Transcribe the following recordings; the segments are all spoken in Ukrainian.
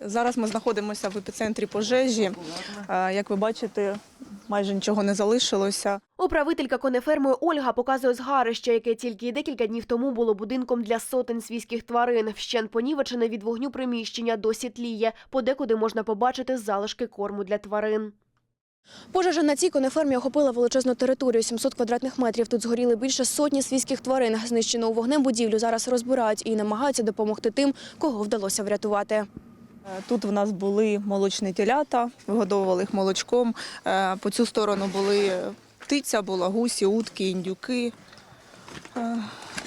Зараз ми знаходимося в епіцентрі пожежі. Як ви бачите, майже нічого не залишилося. Управителька конеферми Ольга показує згарище, яке тільки декілька днів тому було будинком для сотень свійських тварин. Вщент понівечене від вогню приміщення досі тліє. Подекуди можна побачити залишки корму для тварин. Пожежа на цій конефермі охопила величезну територію 700 квадратних метрів. Тут згоріли більше сотні свійських тварин. Знищену вогнем будівлю зараз розбирають і намагаються допомогти тим, кого вдалося врятувати. Е, Тут в нас були молочні телята, вигодовували їх молочком. Е, По цю сторону були птиця, була гусі, утки, індюки,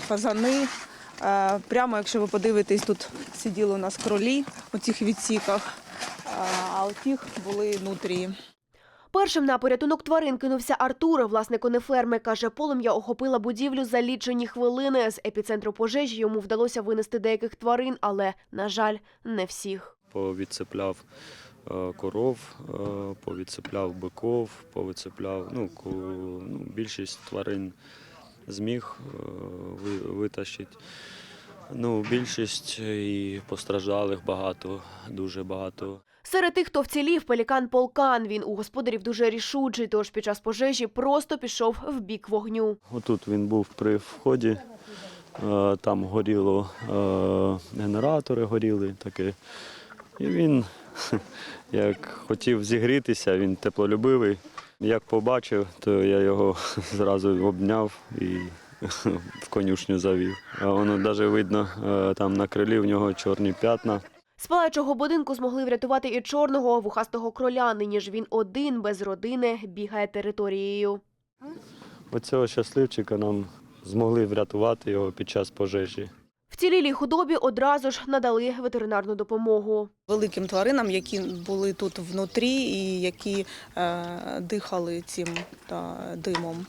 фазани. Е, Прямо, якщо ви подивитесь, тут сиділи у нас кролі у цих відсіках, а у тих були нутрії. Першим на порятунок тварин кинувся Артур, власник конеферми. Каже, полум'я охопила будівлю за лічені хвилини. З епіцентру пожежі йому вдалося винести деяких тварин, але, на жаль, не всіх. Повідцепляв е, коров, е, повідцепляв биков, повідцепляв ну, ку- ну, більшість тварин зміг е, витащити. Ну, більшість і постраждалих багато, дуже багато. Серед тих, хто вцілів, пелікан Полкан. Він у господарів дуже рішучий, тож під час пожежі просто пішов в бік вогню. Отут він був при вході, там горіло генератори горіли таке. І він як хотів зігрітися, він теплолюбивий. Як побачив, то я його зразу обняв і в конюшню завів. А воно навіть видно, е, там на крилі в нього чорні п'ятна. З палаючого будинку змогли врятувати і чорного вухастого кроля. Нині ж він один без родини бігає територією. Оцього щасливчика нам змогли врятувати його під час пожежі. Вцілілій худобі одразу ж надали ветеринарну допомогу. великим тваринам, які були тут внутрі і які е, дихали цим та, димом.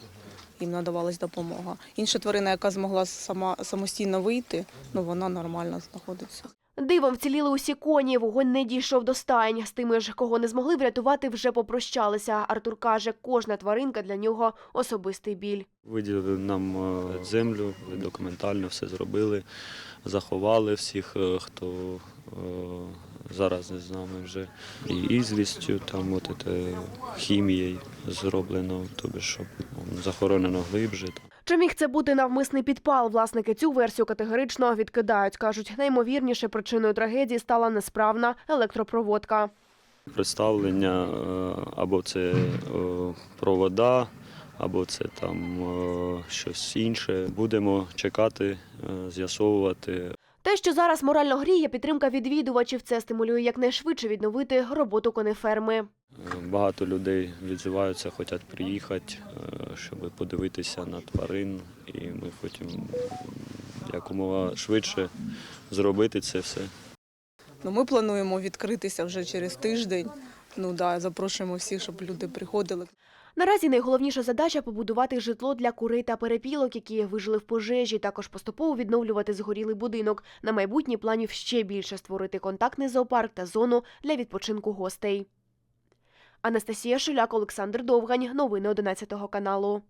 Їм надавалась допомога. Інша тварина, яка змогла сама самостійно вийти, ну вона нормально знаходиться. Дивом вціліли усі коні. Вогонь не дійшов до стайень. З тими ж, кого не змогли врятувати, вже попрощалися. Артур каже, кожна тваринка для нього особистий біль. Виділили нам е, землю, документально все зробили, заховали всіх, е, хто е, зараз не з нами вже. І ізвістю, там от хімією зроблено, тобі щоб захоронено глибже. Чи міг це бути навмисний підпал? Власники цю версію категорично відкидають. кажуть, наймовірніше причиною трагедії стала несправна електропроводка. Представлення е, або це е, провода, або це там е, щось інше. Будемо чекати, з'ясовувати, Те, що зараз морально гріє, підтримка відвідувачів, це стимулює якнайшвидше відновити роботу конеферми. Багато людей відзиваються, хочуть приїхати, е, щоб подивитися на тварин, і ми хочемо якомога швидше зробити це все. Ну, ми плануємо відкритися вже через тиждень. Ну да, запрошуємо всіх, щоб люди приходили. Наразі найголовніша задача побудувати житло для курей та перепілок, які вижили в пожежі. Також поступово відновлювати згорілий будинок. На майбутнє планів ще більше створити контактний зоопарк та зону для відпочинку гостей. Анастасія Шуляк, Олександр Довгань. Новини 11 каналу.